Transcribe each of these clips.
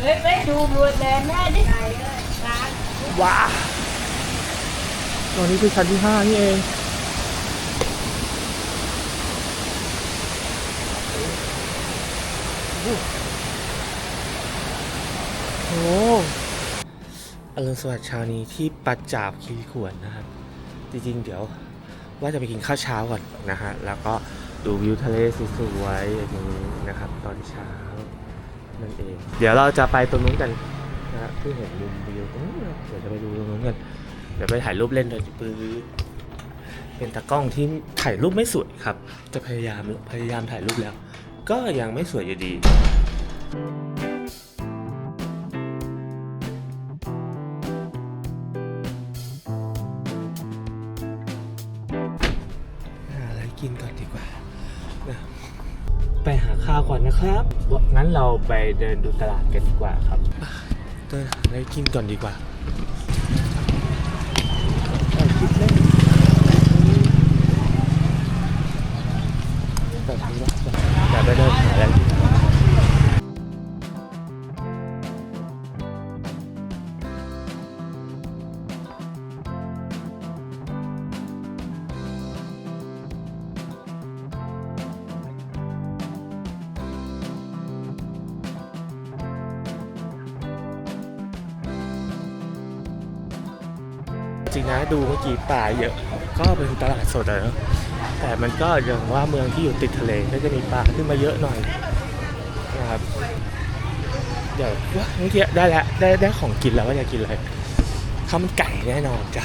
เฮ้ยไปดูบวชแลแม่ดิร้านว้าตอนนี้คือชั้นที่ห้านี่เอง โอ้อรุณสวัสดิ์เช้านี้ที่ปัจจาบคีรีขวนนะครับ จริงๆ เดี๋ยวว่าจะไปกินข้าวเช้าก่อนนะฮะ แล้วก็ดูวิวทะเลสวยๆอย่างนี้นะครับ ตอนเช้า นั่นเอง เดี๋ยวเราจะไปตรงนู้นกันนะฮะที่เห็นมุมวิวตรงนู้นนะเดี๋ยวจะไปดูตรงนู้นกัน เดี๋ยวไปถ่ายรูปเล่นโดยปืนเป็นตากล้องที่ถ่ายรูปไม่สวยครับ จะพยายามพยายามถ่ายรูปแล้ว ก็ยังไม่สวยอยู่ดีหาอะไรกินก่อนดีกว่านะ ไปหาข้าวก่อนนะครับวงั้นเราไปเดินดูตลาดกันดีกว่าครับอะเดินหาอะไรกินก่อนดีกว่าเอา กี้ป่าเยอะ ก็เป็นตลาดสดอะเนอะแต่มันก็อย่างว่าเมืองที่อยู่ติดทะเลก็จะมีปลาขึ้นมาเยอะหน่อยนะครับเดี๋ยวว่าเมื่อกี้ได้แล้วได้ได้ของกินแล้วว่าจะกินอะไรข้าวมันไก่แน่นอนจ้ะ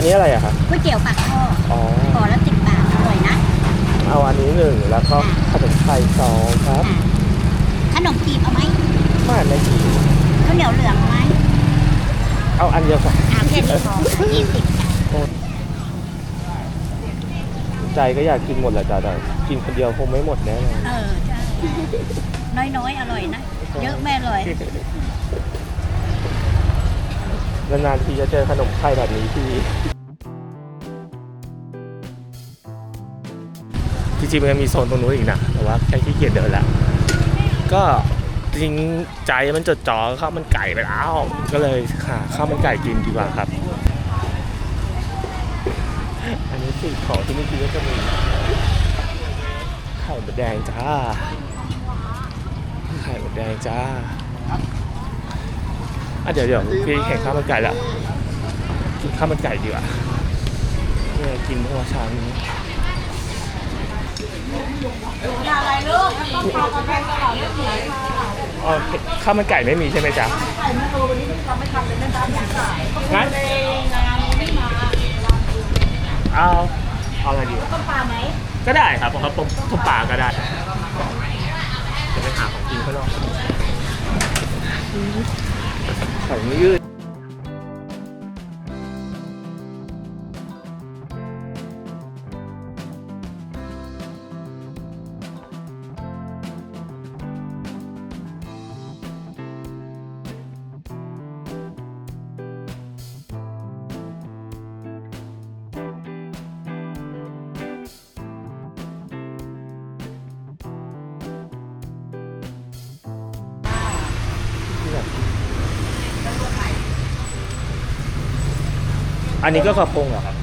อันนี้อะไรอะครับก๋วยเตี๋ยวปากท่ออ๋อ ห่อละสิบบาทอร่อยนะเอาอันนี้หนึ่งแล้วก็ขนมไทยสองครับอะขนมจีบเอาไหมไม่ไม่กี่ข้าวเหนียวเหลืองเอาไหมเอาอันเดียวก่อนเอาแค่นี้พอยี่สิบใจก็อยากกินหมดแหละจ้ะแต่กินคนเดียวคงไม่หมดแน่นอนเออใช่น้อยๆ อร่อยนะ เยอะไม่อร่อย นานๆทีจะเจอขนมไทยแบบนี้ทีจริงๆมันมีโซนตรงนู้นอีกนะแต่ว่าแค่ขี้เกียจเดินละก็จริงใจมันจดจ่อข้าวมันไก่ไปแล้วก็เลยหาข้าวมันไก่กินดีกว่าครับ อันนี้สิ่งของที่เมื่อกี้ก็จะมีไข่มดแดงจ้าไข่มดแดงจ้า อะเดี๋ยวเดี๋ยวพี่เห็นข้าวมันไก่แล้วกินข้าวมันไก่ดีกว่าเนี่ยกินเมื่อวานเช้านี้อะไรลูกต้องพากาแฟตลอดไม่เหนื่อยอ๋อข้าวมันไก่ไม่มีใช่ไหมจ๊ะไข่ไม่โตวันนี้เราไม่ทำเป็นแม่ค้าอยากขายงั้นในงานไม่มาเอาเอาอะไรดีวะต้มปลาไหมก็ได้ครับผมครับต้มต้มปลาก็ได้จะไปหาของกินข้างนอก ใส่ไม่ยืด อันนี้ก็กระพงเหรอครับ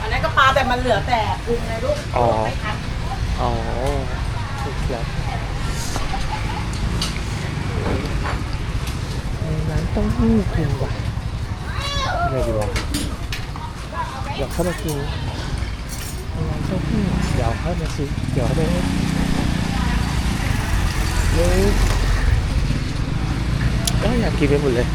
อันนั้นก็ปลาแต่มันเหลือแต่พุงไงลูกอ๋อ ไม่ทันอ๋อถูกแล้วร้านเต้องหู้กินว่ะอะไรดีวะอยากเข้ามากินร้านเต้าหู้เดี๋ยวเข้ามาซื้อเดี๋ยวได้เลยก็อยากกินไปหมดเลย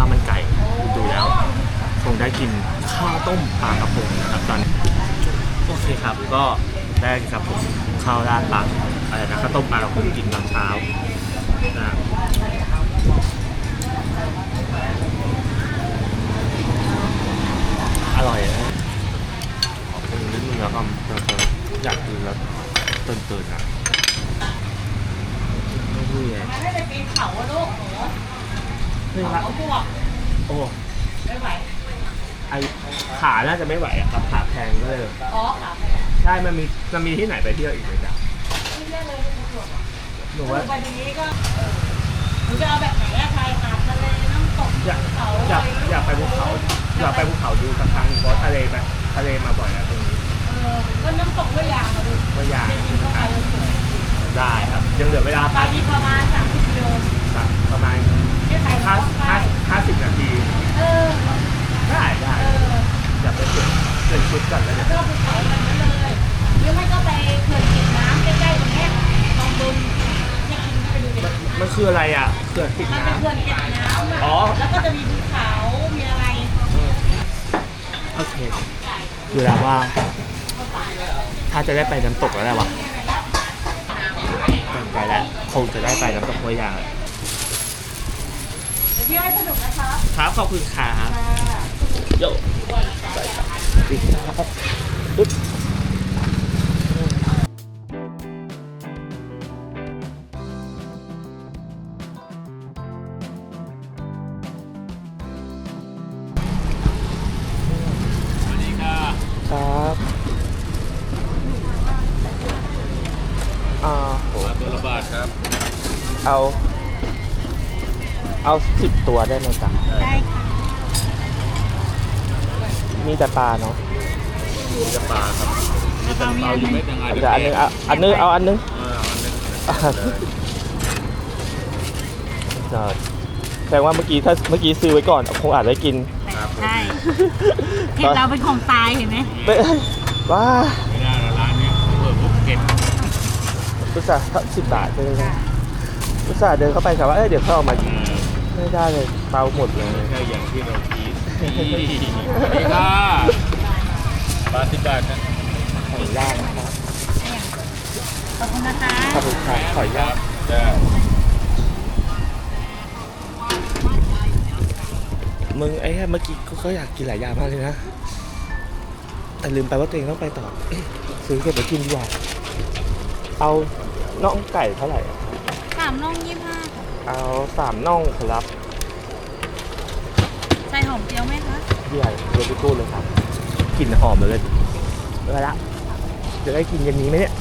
ข้าวมันไก่ดูแล้ว คงได้กินข้าวต้มปลากระพงนะครับตอนนี้โอเคครับก็ได้ครับผมข้าวราดปลาอะไรนะข้าวต้มปลากระพงกินตอนเช้านะอร่อยนะขอบคุณนิดนึงแล้วก็อยากกินแล้วตื่นๆนะไม่รู้ไงมันไม่ได้ปีนเขาอะลูกนี่ครับเขาบวกโอ้ไม่ไหวไอขาน่าจะไม่ไหวอะครับขาแพงก็เลยอ๋อค่ะใช่มันมีมันมีที่ไหนไปเที่ยวอีกไหมจ๊ะที่เรียกเลยคุณตำรวจหนูลว่างไปทีนี้ก็หนูจะเอาแบบไหนอะชายหาดทะเลน้ำตกอยากเขาอยากอยากไปภูเขาอยากไปภูเขาดูสักครั้งเพราะทะเลแบบทะเลมาบ่อยแล้วตรงนี้เออก็น้ำตกด้วยยางอะดูก็อยากได้ยินเข้าไปแล้วสวยได้ครับยังเหลือเวลาตอพันกนี้ประมาณ30กิโล สักประมาณ ที่ใส่ ห้าเข้าไปห้าห้าสิบนาที เออได้ได้เอออยากไปเปลี่ยนเปลี่ยนชุดก่อนแล้วเดี๋ยวก็ภูเขาแบบนั้นเลยหรือไม่ก็ไปเขื่อนเก็บน้ำใกล้ๆตรงเนี้ยลองบุญเนี่ยกินเข้าไปดูดิมันคืออะไรอะเกิดติดมันน้เป็นเขื่อนเก็บน้ำอะอ๋อแล้วก็จะมีภูเขามีอะไรำโอเคดูแล้วว่า ถ้าจะได้ไปน้ำตกแล้วแหละวะตั้งใจแล้วคงจะได้ไปน้ำตกหัวยางเดี๋ยว เที่ยวให้สนุกนะคะครับขอบคุณครับค่ะโยไปครับดีครับปึ๊บครับอ่าโหตัวละบาทครับ เอา เอาสิบตัวได้ไหมจ๊ะได้ค่ะมีแต่ปลาเนาะมีจะปลาครับมีแต่เปาอยู่เม็ดยังไงเดี๋ยวอันนึงเอาอันนึงเอาอันนึงเออเอาอันนึงอ่าเออแสดงว่าเมื่อกี้ถ้าเมื่อกี้ซื้อไว้ก่อนคงอาจได้กินครับใช่เห็นเราเป็นของตายเห็นไหมไม่ว้าไม่ได้แล้วร้านนี้เปิดปุ๊บเก็บอุตส่าห์สิบบาทเลยนะอุตส่าห์เดินเข้าไปถามว่าเอ้ยเดี๋ยวเขาเอามาเออ ไม่ได้เลยเตาหมดเลยไม่ใช่อย่างที่เราคิดนี่นี่ค่ะปลาสิบบาทนะขออนุญาตนะครับขอบคุณนะคะขอบคุณครับขออนุญาตจะมึงไอ้เมื่อกี้กูก็อยากกินหลายอย่างมากเลยนะ แต่ลืมไปว่าตัวเองต้องไปต่อ ซื้อเก็บไปกินดีกว่า เอาน่องไก่เท่าไหร่อะสามน่องยี่ห้า เอาสามน่องครับใส่หอมเจียวไหมคะใหญ่เดี๋ยวไปกู้เลยครับกลิ่นหอมเลยไปละจะได้กินเย็นนี้ไหมเนี่ย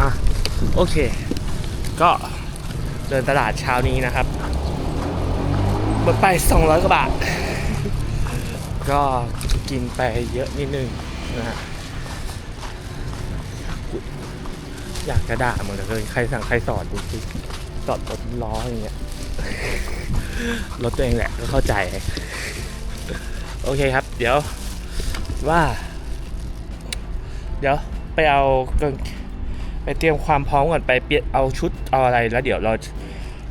อะโอเค ก็เดินตลาดเช้านี้นะครับหมดไป 200กว่าบาท ก็กินไปเยอะนิดนึงนะฮะ อยากจะด่าเหมือนเลยใครสั่งใครสอนดูสิจอดรถล้ออย่างเงี้ย รถตัวเองแหละก็เข้าใจ โอเคครับ เดี๋ยวว่า เดี๋ยวไปเอากางไปเตรียมความพร้อมก่อนไปเปลี่ยนเอาชุดเอาอะไรแล้ว เดี๋ยวเรา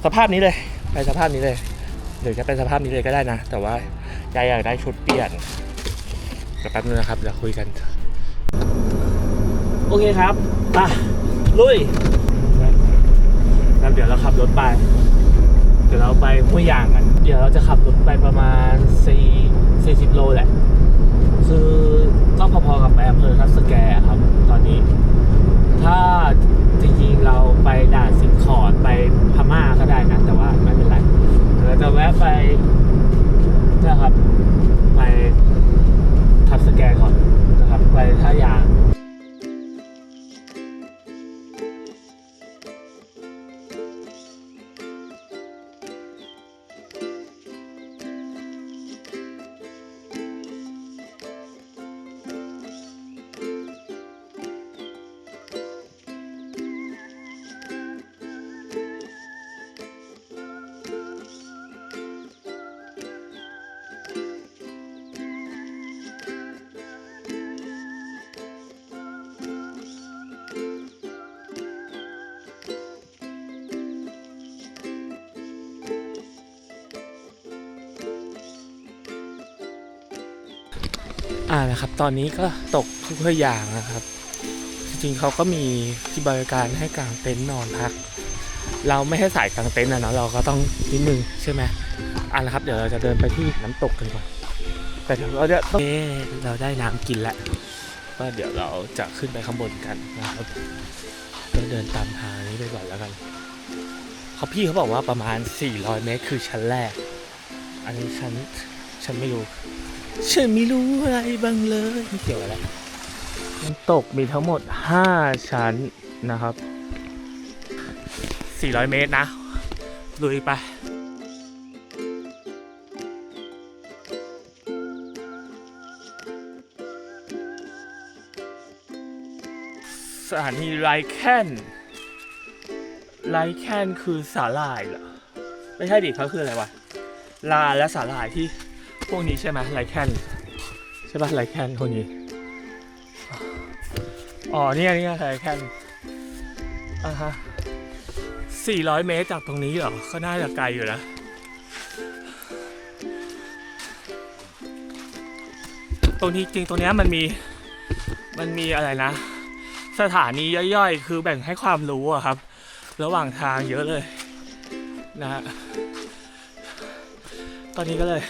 สภาพนี้เลย ไปสภาพนี้เลยเดี๋ยวจะไปสภาพนี้เลยก็ได้นะ แต่ว่ายายอยากได้ชุดเปลี่ยนเดี๋ยวแป๊บนึงนะครับเดี๋ยวคุยกัน โอเคครับไป ลุยแล้วเดี๋ยวเราขับรถไป เดี๋ยวเราไปห้วยยางกัน เดี๋ยวเราจะขับรถไปประมาณ4 40โลแหละ คือก็พอๆกับไปอำเภอทับสแกครับ ตอนนี้ ถ้าจริงๆเราไปด่านสิงขอนไปพม่าก็ได้นะ แต่ว่าไม่เป็นไรเดี๋ยวเราจะแวะไปนะครับไปทับสแกก่อนนะครับ ไปท่ายาง ตอนนี้ก็ตกทุกอย่างนะครับ จริงๆเขาก็มีที่บริการให้กางเต็นท์นอนพัก เราไม่ให้สายกางเต็นท์นะเนาะเราก็ต้องนิดนึงใช่ไหมอ่านะครับ เดี๋ยวเราจะเดินไปที่น้ำตกกันก่อนแต่เดี๋ยวเราจะต้องเอเราได้น้ำกินแล้วก็เดี๋ยวเราจะขึ้นไปข้างบนกันนะครับก็เดินตามทางนี้ไปก่อนแล้วกันเขาพี่เขาบอกว่าประมาณ 400 เมตร คือชั้นแรก อันนี้ชั้น ฉันไม่รู้ ฉันไม่รู้อะไรบ้างเลยไม่เกี่ยวอะไรน้ำตกมีทั้งหมด 5 ชั้นนะครับ 400 เมตรนะ ลุยไปสถานีไรแคนไรแคนคือสาหร่ายเหรอ ไม่ใช่ดิเขาคืออะไรวะ ลาและสาหร่ายที่ พวกนี้ใช่ไหมไรแคนใช่ป่ะไรแคนพวกนี้ อ๋อเนี่ยเนี่ยไรแคนอ่าฮะ400เมตรจากตรงนี้เหรอ ก็น่าจะไกลอยู่นะตรงนี้จริงตรงนี้มันมีมันมีอะไรนะ สถานีย่อยๆ คือแบ่งให้ความรู้อะครับ ระหว่างทางเยอะเลยนะฮะตอนนี้ก็เลย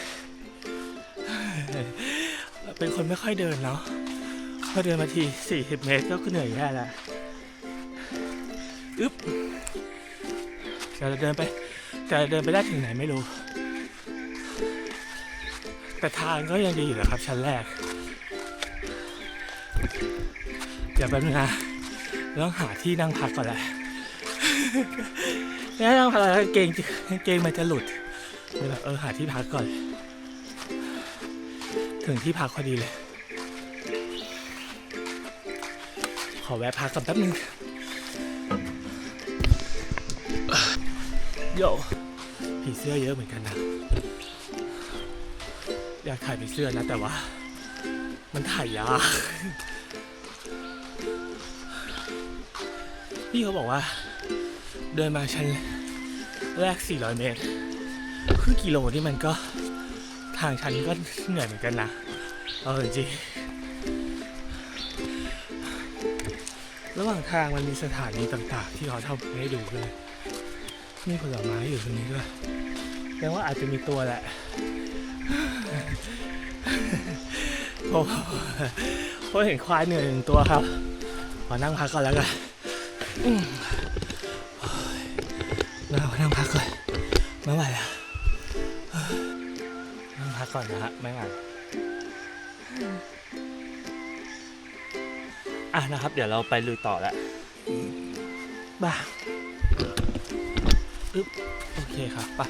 เป็นคนไม่ค่อยเดินเนาะพอเดินมาที 40 เมตรก็คือเหนื่อยแย่แล้วอึ๊บจะเดินไปจะเดินไปได้ถึงไหนไม่รู้ แต่ทางก็ยังดีอยู่นะครับชั้นแรก เดี๋ยวแป๊บนึงนะต้องหาที่นั่งพักก่อนแหละแล้วนั่งพักแล้วกางเกงกางเกงมันจะหลุดเลยแบบเออหาที่พักก่อน ถึงที่พักพอดีเลย ขอแวะพักก่อนแป๊บนึงโยผีเสื้อเยอะเหมือนกันนะ อยากถ่ายผีเสื้อนะ แต่ว่า มันถ่ายยากพี่เขาบอกว่า เดินมาชั้นแรก 400 เมตรครึ่งกิโลนี่มันก็ ทางชันก็เหนื่อยเหมือนกันนะ เอาจริงระหว่างทางมันมีสถานีต่างๆ ที่เขาทำให้ดูเลยมีผลไม้อยู่ตรงนี้ด้วยแปลว่าอาจจะมีตัวแหละเพราะเพราะเห็นควายเหนื่อยหนึ่งตัวครับ ขอนั่งพักก่อนแล้วกันอืมโอ้ยนั่งพักก่อนไม่ไหวแล้ว กก่อนนะฮะไม่ไหวอะนะครับ เดี๋ยวเราไปลุยต่อแล้วบ้าอึ๊บโอเคครับไป่ะ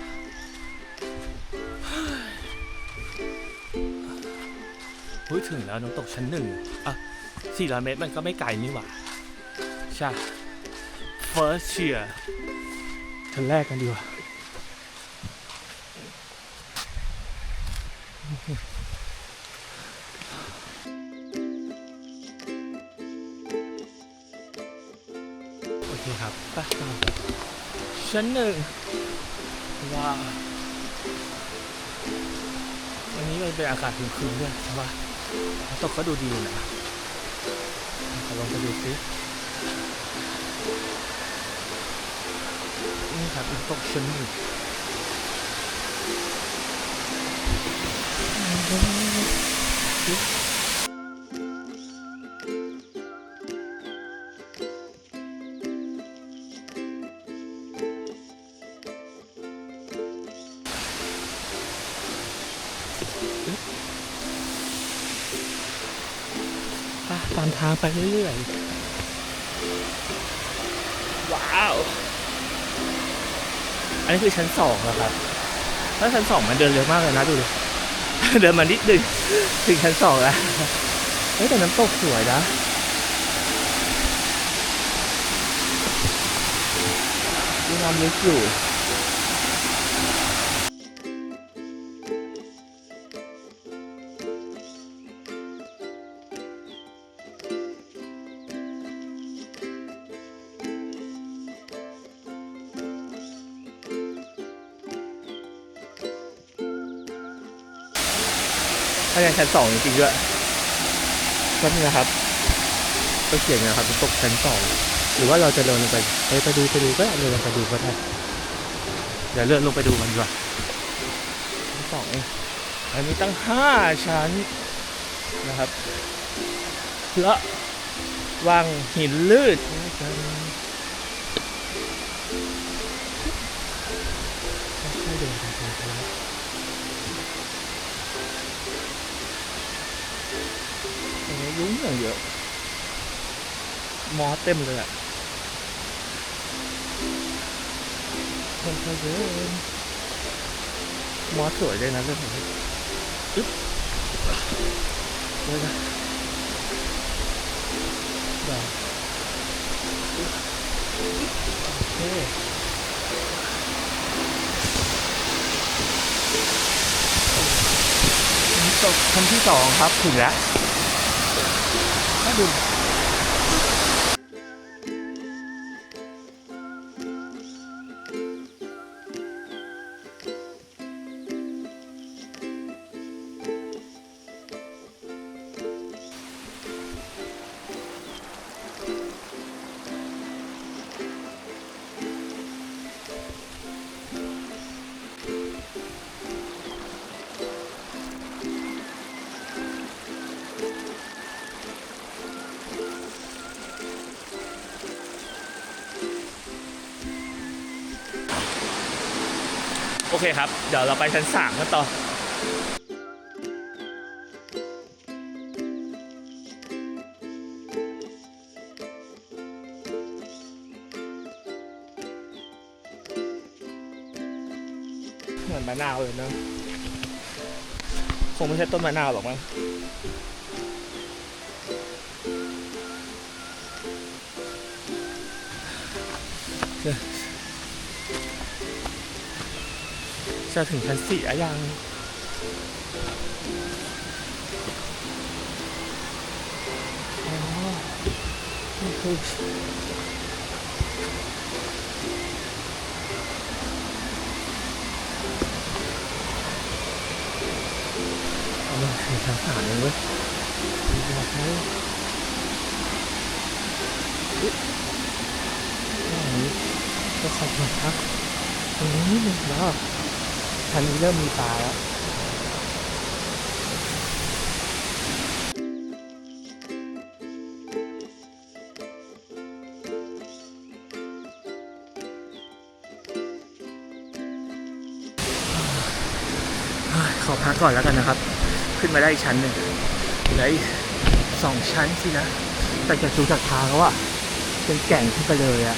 หุ้ยถึงแล้วน้ำตกชั้นหนึ่งอะ400เมตรมันก็ไม่ไกลนี่หว่า ใช่ first cheer ชั้นแรกกันดีกว่า โอเคครับไปต่อชั้นหนึ่งว้าววันนี้มันเป็นอากาศครึมๆด้วยใช่ปะน้ำตกก็ดูดีอยู่นะขอลองไปดูซินี่ครับน้ำตกชั้นหนึ่ง ไปเรื่อยๆ ว้าว อันนี้คือชั้นสองแล้วครับ ถ้าชั้นสองมันเดินเร็วมากเลยนะดูดิ เดินมานิดนึงถึงชั้นสองแล้วเฮ้ยแต่น้ำตกสวยนะมีน้ำลึกอยู่ ชั้นสองจริงๆด้วยก็นี่นะครับก็เขียนนะครับตกชั้นสองหรือว่าเราจะเดินลงไปไปไปดูไปดูก็เดินลงไปดูก็ได้เดี๋ยวเลื่อนลงไปดูมันดีกว่าชั้นสองเองอันนี้ตั้งห้าชั้นนะครับและวางหินลื่น ยยุ้งอย่างเยอะ มอสเต็มเลยอะคนเขาเยอะมอสสวยด้วยนะเรื่องของนี้อึ๊บเลยนะดอกโอเคตกชั้นที่สองครับ ถึงแล้ว ถ้ อเคครับ เดี๋ยวเราไปชั้นสามกันต่อเหมือนมะนาวเลยเนอะคงไม่ใช่ต้นมะนาวหรอกมั้ง จะถึงชั้นสี่อะยัง อ๋อนี่คือเอามาถึงชั้นสามเลยเว้ยบอกไหมอุ๊ยอันนี้ก็ขอบคุณครับตรงนี้นิดนึงแล้ วชั้นนี้เริ่มมีปลาแล้วขอพักก่อนแล้วกันนะครับ ขึ้นมาได้อีกชั้นหนึ่งเหลืออีกสองชั้นสินะ แต่จากดูจากทางแล้วอะเป็นแก่งขึ้นไปเลยอะ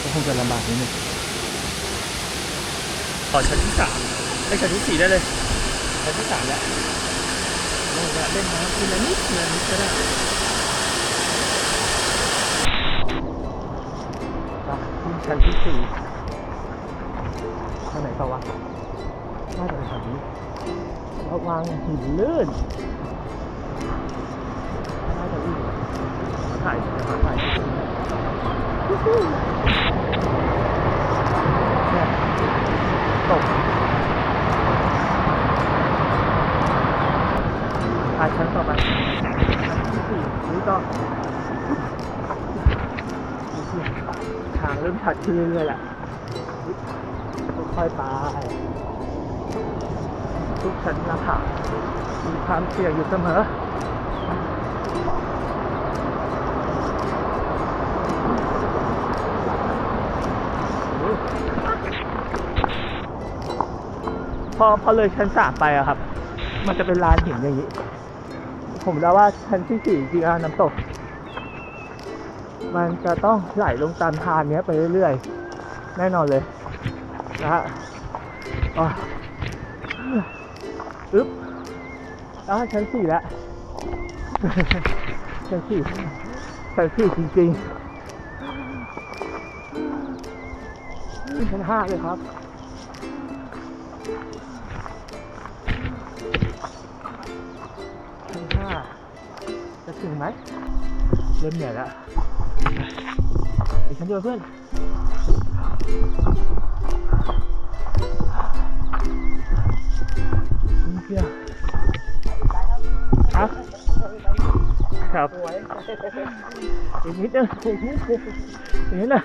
ก็คงจะลำบากนิดนึง ต่อชั้นที่สามไอ้ยชั้นที่สี่ได้เลย ชั้นที่สามแล้วลงมาเล่นน้ำทีละนิดทีละนิดก็ได้ไปขึ้นชั้นที่สี่ทางไหนต่อวะน่าจะเป็นแถวนี้ระวังหินลื่นน่าจะลื่นถ่ายเดี๋ยวหาถ่ายวู้ฮู้เนี่ยตกถ่าย ชั้นต่อไปชั้นที่สี่นี่ก็ทางเริ่มชัดขึ้นเรื่อยๆแหละค่อยๆไปทุกชั้นนะคะมีความเสี่ยงอยู่เสมอพอพอเลยชั้นสามไปอะครับ มันจะเป็นลานหินอย่างนี้ ผมเดาว่าชั้นที่สี่จริงๆน้ำตก มันจะต้องไหลลงตามทางนี้ไปเรื่อยๆ แน่นอนเลยนะฮะอึ๊บอ่าชั้นสี่แล้วชั้นสี่ชั้นสี่จริงๆชั้นห้าเลยครับ ถึงไหมเริ่มเหนื่อยแล้วไปชั้นเดียวเพื่อนเพื่อนครับอีกนิดนึงอีกนิดนึงอีกนิดนึง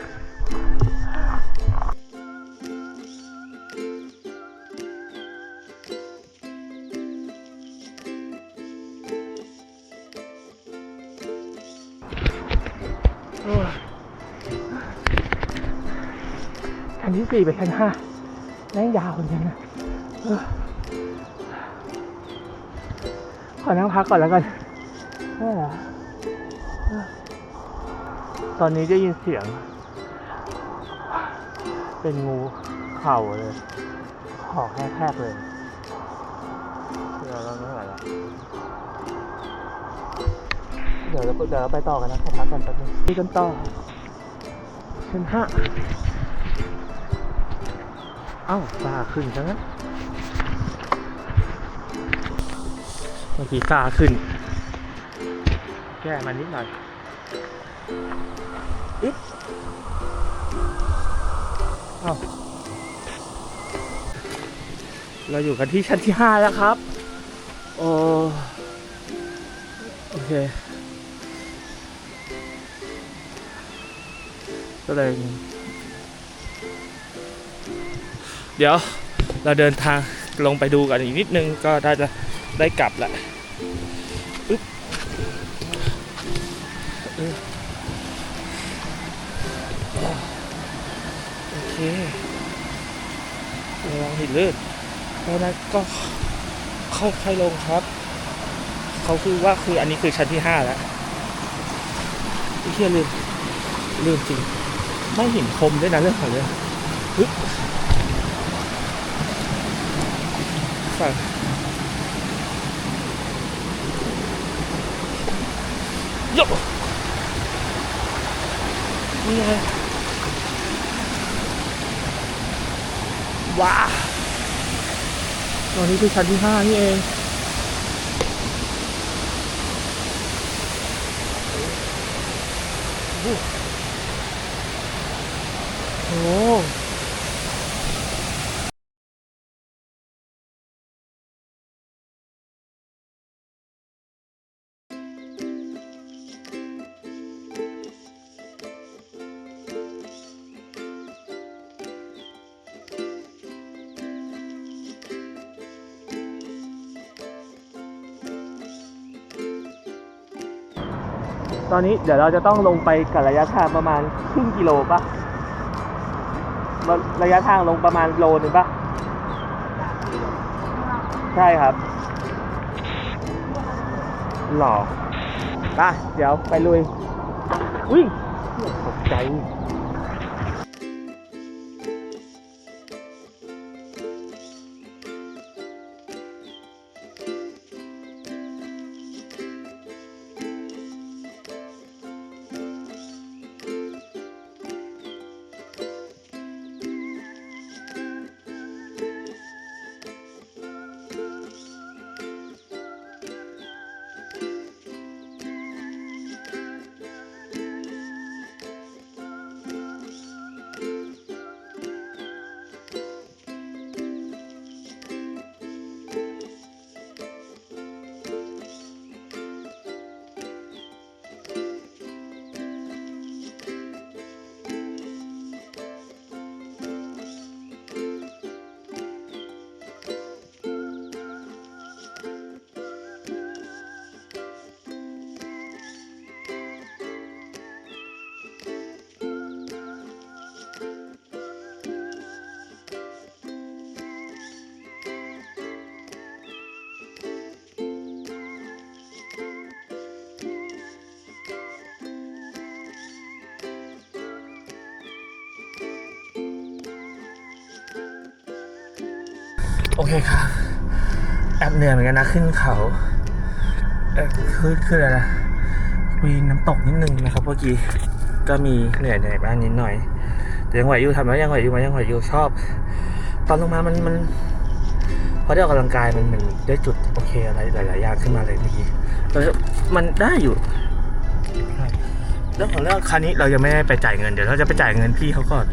สี่ไปชั้นห้าแม่งยาวเหมือนกันนะออขอนั่งพักก่อนแล้วกันออตอนนี้ได้ยินเสียง เป็นงูเข่าเลยหอกแคบๆเลยเดี๋ยวเราไม่ไหวแล้วเดี๋ยวเราเดี๋ยวเราไปต่อกันนะขอพักก่อนแป๊บนึงนี่กันต่อชั้นห้า เอ้าฟ้าขึ้นซะงั้นเมื่อกี้ฟ้าขึ้น แก้มันนิดหน่อยอิ๊บเอ้าเราอยู่กันที่ชั้นที่ห้าแล้วครับ โอ้โอเค ก็เลย เดี๋ยวเราเดินทางลงไปดูกันอีกนิดนึงก็ได้จะได้กลับละอึ๊บเออโอเคระวังหินลื่นแล้วนั้นก็เข้าค่อยลงครับ เขาคือว่าคืออันนี้คือชั้นที่ห้าแล้วไอ้เหี้ยลืมลืมจริง ไม่หินคมด้วยนะเรื่องของเรื่อง ฮึบฝั่งโยกนี่ไงว้าตอ อนที่ห้านี่เองโอ้ตอนนี้เดี๋ยวเราจะต้องลงไปกับระยะทางประมาณครึ่งกิโลปะระยะทางลงประมาณโลนึงปะใช่ครับ หล่อป่ะเดี๋ยวไปลุย อุ้ยตกใจ เคครับแอบเหนื่อยเหมือนกันนะขึ้นเขาเออขึ้นขึ้นอะไรนะวีนน้ำตกนิดนึงนะครับเมื่อกี้ก็มีเหนื่อยเหนื่อยบ้างนิดหน่อย แต่ยังไหวอยู่ทำแล้วยังไหวอยู่ไหมยังไหวอยู่ชอบ ตอนลงมามันมันพอได้ออกกำลังกายมันมันได้จุดโอเคอะไรหลายๆอย่างขึ้นมาเลยเมื่อกี้แต่มันได้อยู่ใช่เรื่องของเรื่องคันนี้เรายังไม่ได้ไปจ่ายเงินเดี๋ยวเราจะไปจ่ายเงินพี่เขาก่อน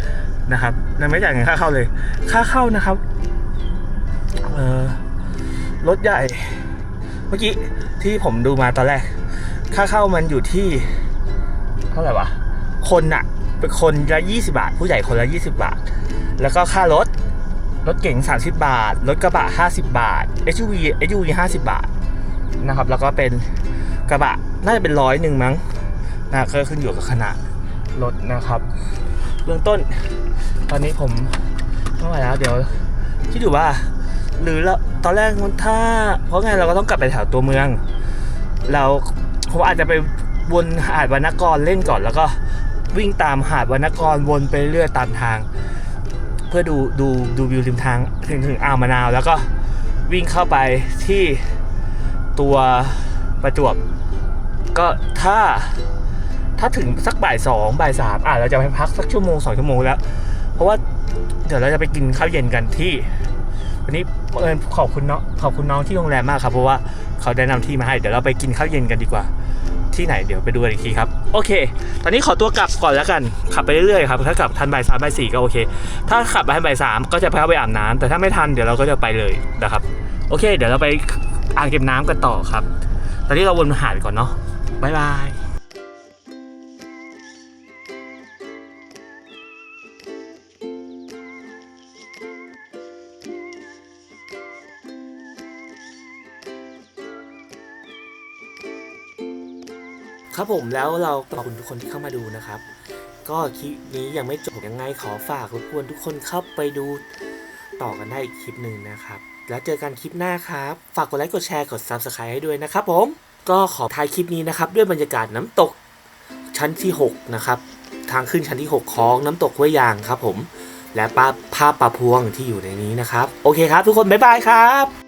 นะครับยังไม่จ่ายเงินค่าเข้าเลย ค่าเข้านะครับเออ รถใหญ่ เมื่อกี้ที่ผมดูมาตอนแรก ค่าเข้ามันอยู่ที่ เท่าไหร่วะ คนอะเป็นคนละ 20 บาท ผู้ใหญ่คนละ 20 บาท แล้วก็ค่ารถ รถเก๋ง 30 บาท รถกระบะ 50 บาท SUV SUV 50 บาทนะครับ แล้วก็เป็นกระบะ น่าจะเป็นร้อยหนึ่งมั้งนะก็ขึ้นอยู่กับขนาดรถนะครับ เบื้องต้น ตอนนี้ผมไม่ไหวแล้ว เดี๋ยวคิดอยู่ว่า หรือเราตอนแรกถ้า เพราะไงเราก็ต้องกลับไปแถวตัวเมือง เราผมอาจจะไปวนหาดวรรณกรเล่นก่อนแล้วก็วิ่งตามหาดวรรณกรวนไปเรื่อยตามทาง เพื่อดูดูดูวิวริมทางถึงถึงอ่าวมะนาวแล้วก็วิ่งเข้าไปที่ตัวประจวบ ก็ถ้าถ้าถึงสักบ่ายสองบ่ายสามอะเราจะไปพักสักชั่วโมงสองชั่วโมงแล้ว เพราะว่าเดี๋ยวเราจะไปกินข้าวเย็นกันที่ วันนี้เอิญขอบคุณน้องขอบคุณน้องที่โรงแรมมากครับเพราะว่าเขาแนะนำที่มาให้เดี๋ยวเราไปกินข้าวเย็นกันดีกว่า ที่ไหนเดี๋ยวไปดูกันอีกทีครับ โอเค ตอนนี้ขอตัวกลับก่อนแล้วกัน ขับไปเรื่อยๆครับถ้ากลับทันบ่ายสามบ่ายสี่ก็โอเค ถ้าขับไปทันบ่ายสามก็จะพาไปอาบน้ำแต่ถ้าไม่ทันเดี๋ยวเราก็จะไปเลยนะครับ โอเค เดี๋ยวเราไปอ่างเก็บน้ำกันต่อครับ ตอนนี้เราวนหาดก่อนเนาะบ๊ายบาย ครับผมแล้วเราขอบคุณทุกคนที่เข้ามาดูนะครับ ก็คลิปนี้ยังไม่จบยังไงขอฝากรบกวนทุกคนเข้าไปดูต่อกันได้อีกคลิปหนึ่งนะครับ แล้วเจอกันคลิปหน้าครับ ฝากกดไลค์กดแชร์กด Subscribe ให้ด้วยนะครับผมก็ขอท้ายคลิปนี้นะครับ ด้วยบรรยากาศน้ำตกชั้นที่6นะครับทางขึ้นชั้นที่ 6 ของน้ำตกห้วยยางครับผม และป้าภาพปลาพวงที่อยู่ในนี้นะครับ โอเคครับทุกคน บ๊ายบายครับ